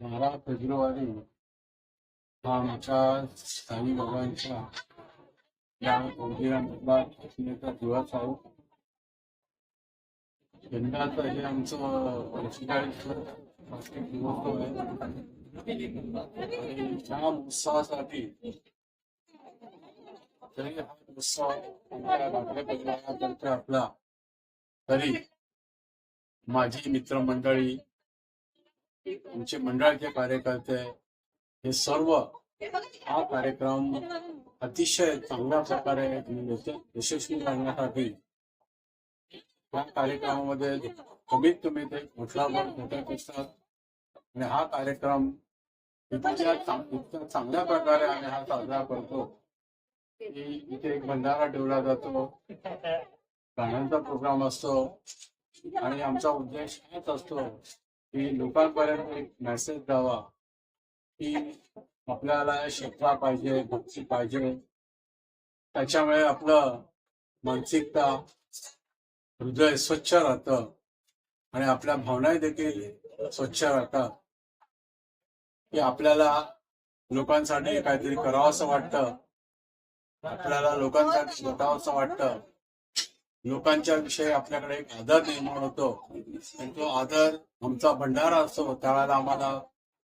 बारा फेब्रुवारी हा माझ्या स्थायी बाबांच्या या मंदिरामधला असण्याचा दिवस आहे यंदाचं हे आमचं पंचेचाळीस वार्षिक महोत्सव आहे. आणि ह्या उत्सवासाठी जरी हा उत्सव आमच्या भाकरे परिवारातर्फे आपला तरी माझी मित्रमंडळी आमचे मंडळाचे कार्यकर्ते हे सर्व हा कार्यक्रम अतिशय चांगल्या प्रकारे यश- यशस्वी करण्यासाठी या कार्यक्रमामध्ये कमीत कमी ते कुठला पण घटक असतात आणि हा कार्यक्रम इतक्या चांग- इतक्या चांगल्या प्रकारे आम्ही हा साजरा करतो. की इथे एक भंडारा ठेवला जातो. गाण्यांचा प्रोग्राम असतो. आणि आमचा उद्देश हाच असतो की लोकांपर्यंत एक मेसेज द्यावा की आपल्याला शिकवा पाहिजे भक्ती पाहिजे. त्याच्यामुळे आपलं मानसिकता हृदय स्वच्छ राहतं आणि आपल्या भावना देखील स्वच्छ राहतात. की आपल्याला लोकांसाठी काहीतरी करावं असं वाटतं. आपल्याला लोकांसाठी स्वतः असं वाटतं. लोकांच्या विषयी आपल्याकडे एक आदर निर्माण होतो. आणि तो आदर आमचा भंडारा असतो. त्यावेळेला आम्हाला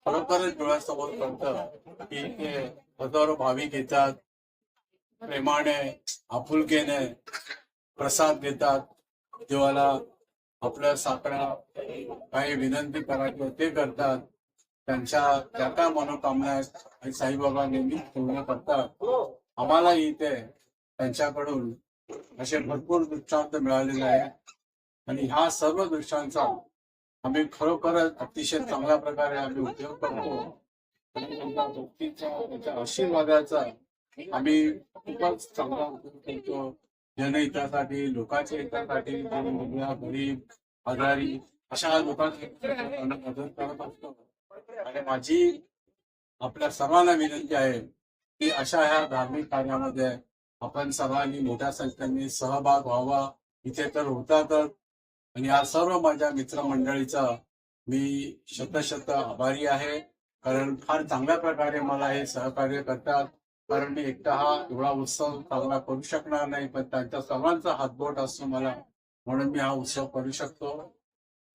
खरोखरच डोळ्यासमोर कळतं की ते हजारो भाविक येतात. प्रेमाने आपुलकेने प्रसाद देतात देवाला आपल्या साखळ्या काही विनंती करायची ते करतात. त्यांच्या त्या काय मनोकामना आहेत आणि साईबाबा नेहमी पूर्ण करतात. आम्हालाही इथे त्यांच्याकडून असे भरपूर दृष्टांत मिळालेले आहे. आणि ह्या सर्व दृष्टांचा आम्ही खरोखरच अतिशय चांगल्या प्रकारे आम्ही उपयोग करतो. त्यांच्या आशीर्वादाचा आम्ही खूपच चांगला उपयोग करतो. जनहितासाठी लोकांच्या हितासाठी गरीब आजारी अशा लोकांसाठी मदत करत असतो. आणि माझी आपल्या सर्वांना विनंती आहे की अशा ह्या धार्मिक कार्यामध्ये आपण सर्वांनी मोठ्या संख्येने सहभाग व्हावा इथे तर होतातच. आणि या सर्व माझ्या मित्रमंडळीचा मी शतशत आभारी आहे कारण फार चांगल्या प्रकारे मला हे सहकार्य करतात. कारण मी एकटा हा एवढा उत्सव साजरा करू शकणार नाही पण त्यांच्या सर्वांचा हातबोट असतो मला म्हणून मी हा उत्सव करू शकतो.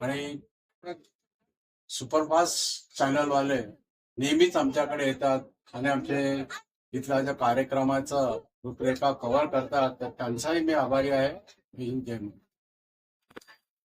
आणि सुपरफास्ट चॅनलवाले नेहमीच आमच्याकडे येतात आणि आमचे इथल्या ज्या कार्यक्रमाचं रूपरेखा कव्हर करतात तर त्यांचाही मी आभारी आहे. मी जय